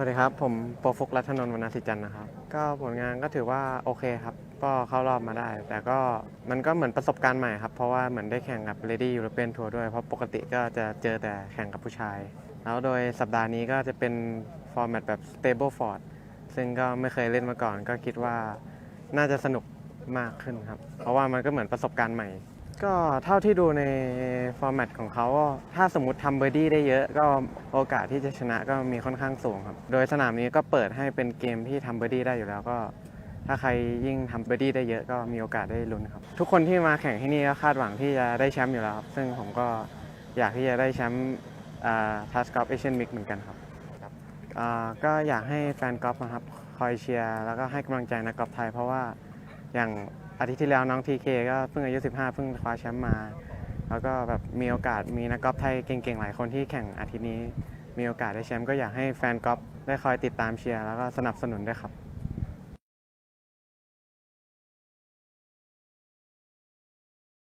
วัสดีครับ ผมโปรฟุกรัตนนท์วรรณศิจันนะครับ ก็ผลงานก็ถือว่าโอเคครับ ก็เข้ารอบมาได้ แต่ก็มันก็เหมือนประสบการณ์ใหม่ครับ เพราะว่าเหมือนได้แข่งกับ Lady European Tour ด้วย เพราะปกติก็จะเจอแต่แข่งกับผู้ชาย แล้วโดยสัปดาห์นี้ก็จะเป็นฟอร์แมตแบบ Stable Ford ซึ่งก็ไม่เคยเล่นมาก่อน ก็คิดว่าน่าจะสนุกมากขึ้นครับ เพราะว่ามันก็เหมือนประสบการณ์ใหม่ ก็เท่าที่ดูในฟอร์แมตของเขาก็ถ้าสมมติทำเบอร์ดี้ได้เยอะ ก็โอกาสที่จะชนะก็มีค่อนข้างสูงครับ โดยสนามนี้ก็เปิดให้เป็นเกมที่ทำเบอร์ดี้ได้อยู่แล้วก็ ถ้าใครยิ่งทำเบอร์ดี้ได้เยอะก็มีโอกาสได้ลุ้นครับ ทุกคนที่มาแข่งที่นี่ก็คาดหวังที่จะได้แชมป์อยู่แล้วครับซึ่งผมก็อยากที่จะได้แชมป์ทัสกอล์ฟเอเชียนมิกเหมือนกันครับก็อยากให้แฟนกอล์ฟนะครับคอยเชียร์แล้วก็ให้กำลังใจนักกอล์ฟไทย เพราะว่าอย่าง อาทิตย์ที่แล้วน้องทีเคก็เพิ่งอายุ 15 เพิ่งคว้าแชมป์มา แล้วก็แบบมีโอกาสมีนักกอล์ฟไทยเก่งๆ หลายคนที่แข่งอาทิตย์นี้ มีโอกาสได้แชมป์ก็อยากให้แฟนกอล์ฟได้คอยติดตามเชียร์แล้วก็สนับสนุนด้วยครับ